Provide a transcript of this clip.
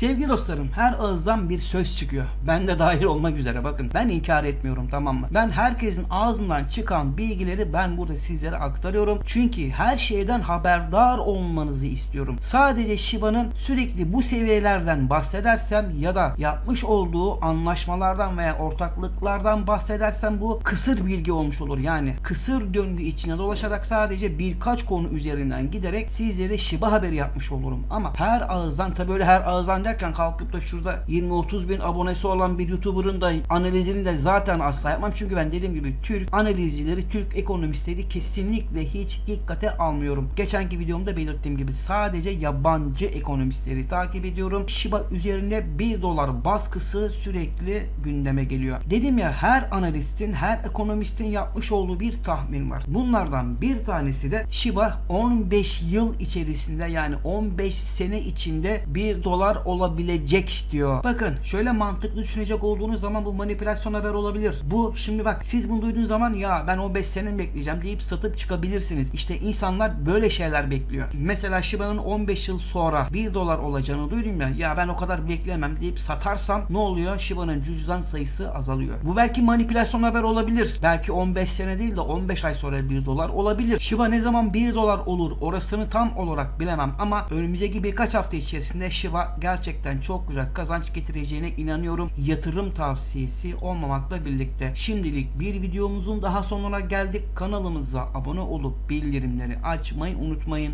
Sevgili dostlarım her ağızdan bir söz çıkıyor. Ben de dahil olmak üzere bakın. Ben inkar etmiyorum tamam mı? Ben herkesin ağzından çıkan bilgileri ben burada sizlere aktarıyorum. Çünkü her şeyden haberdar olmanızı istiyorum. Sadece Shiba'nın sürekli bu seviyelerden bahsedersem ya da yapmış olduğu anlaşmalardan veya ortaklıklardan bahsedersem bu kısır bilgi olmuş olur. Yani kısır döngü içine dolaşarak sadece birkaç konu üzerinden giderek sizlere Shiba haberi yapmış olurum. Ama her ağızdan tabi öyle her ağızdan derken kalkıp da şurada 20-30 bin abonesi olan bir YouTuber'ın da analizini de zaten asla yapmam. Çünkü ben dediğim gibi Türk analizcileri, Türk ekonomistleri kesinlikle hiç dikkate almıyorum. Geçenki videomda belirttiğim gibi sadece yabancı ekonomistleri takip ediyorum. Shiba üzerinde 1 dolar baskısı sürekli gündeme geliyor. Dedim ya her analistin, her ekonomistin yapmış olduğu bir tahmin var. Bunlardan bir tanesi de Shiba 15 yıl içerisinde yani 15 sene içinde 1 dolar olabilecek diyor. Bakın şöyle mantıklı düşünecek olduğunuz zaman bu manipülasyon haber olabilir. Bu şimdi bak siz bunu duyduğunuz zaman ya ben 15 sene mi bekleyeceğim deyip satıp çıkabilirsiniz. İşte insanlar böyle şeyler bekliyor. Mesela Shiba'nın 15 yıl sonra 1 dolar olacağını duydum ya ya ben o kadar bekleyemem deyip satarsam ne oluyor? Shiba'nın cüzdan sayısı azalıyor. Bu belki manipülasyon haber olabilir. Belki 15 sene değil de 15 ay sonra 1 dolar olabilir. Shiba ne zaman 1 dolar olur orasını tam olarak bilemem ama önümüzdeki birkaç hafta içerisinde Shiba gerçekten çok güzel kazanç getireceğine inanıyorum. Yatırım tavsiyesi olmamakla birlikte şimdilik bir videomuzun daha sonuna geldik. Kanalımıza abone olup bildirimleri açmayı unutmayın.